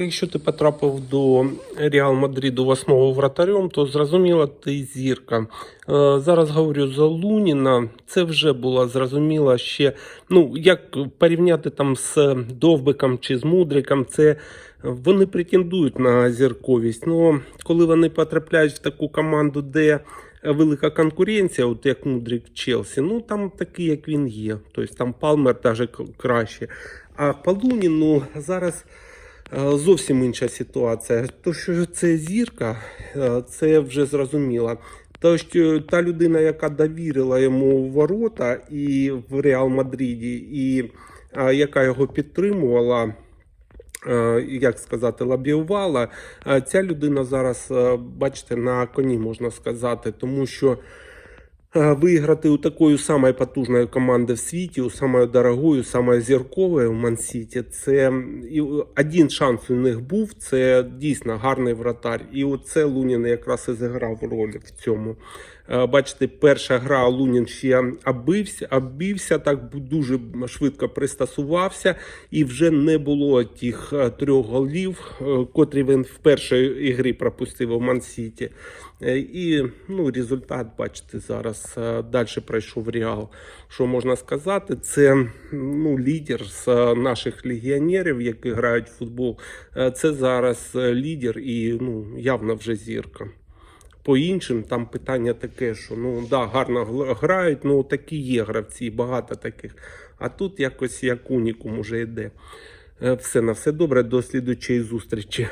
Якщо ти потрапив до Реал Мадриду восьмого вратарем, то зрозуміло, ти зірка. Е, Зараз говорю за Луніна. Це вже було зрозуміло ще. Ну, як порівняти там з Довбиком чи з Мудриком, це вони претендують на зірковість. Ну, коли вони потрапляють в таку команду, де велика конкуренція, от як Мудрик в Челсі, ну там такий, як він є. Тобто там Палмер навіть краще. А по Луніну зараз. Е, Зовсім інша ситуація. То, що це зірка, е, це вже зрозуміло. Що та людина, яка довірила йому ворота і в Реал Мадриді, і е, яка його підтримувала, е, як сказати, лобіювала, е, ця людина зараз, бачите, на коні можна сказати, тому що. Е, Виграти у такої самої потужної команди в світі, у самої дорогої, самої зіркової в Мансіті, це один шанс у них був. Це дійсно гарний вратар. І оце Лунін якраз і зіграв роль в цьому. Е, Бачите, перша гра Лунін ще оббився, оббився, так дуже швидко пристосувався, і вже не було тих е, трьох голів, котрі він в першій ігрі пропустив у Мансіті. І ну, результат, бачите, зараз е, далі пройшов Реал. Що можна сказати? Це ну, лідер з е, наших легіонерів, які грають в футбол. Е, Це зараз лідер і ну, явно вже зірка. По іншим там питання таке, що ну да, гарно грають, ну такі є гравці, багато таких. А тут якось як унікум уже йде. Все на все добре, до слідучої зустрічі.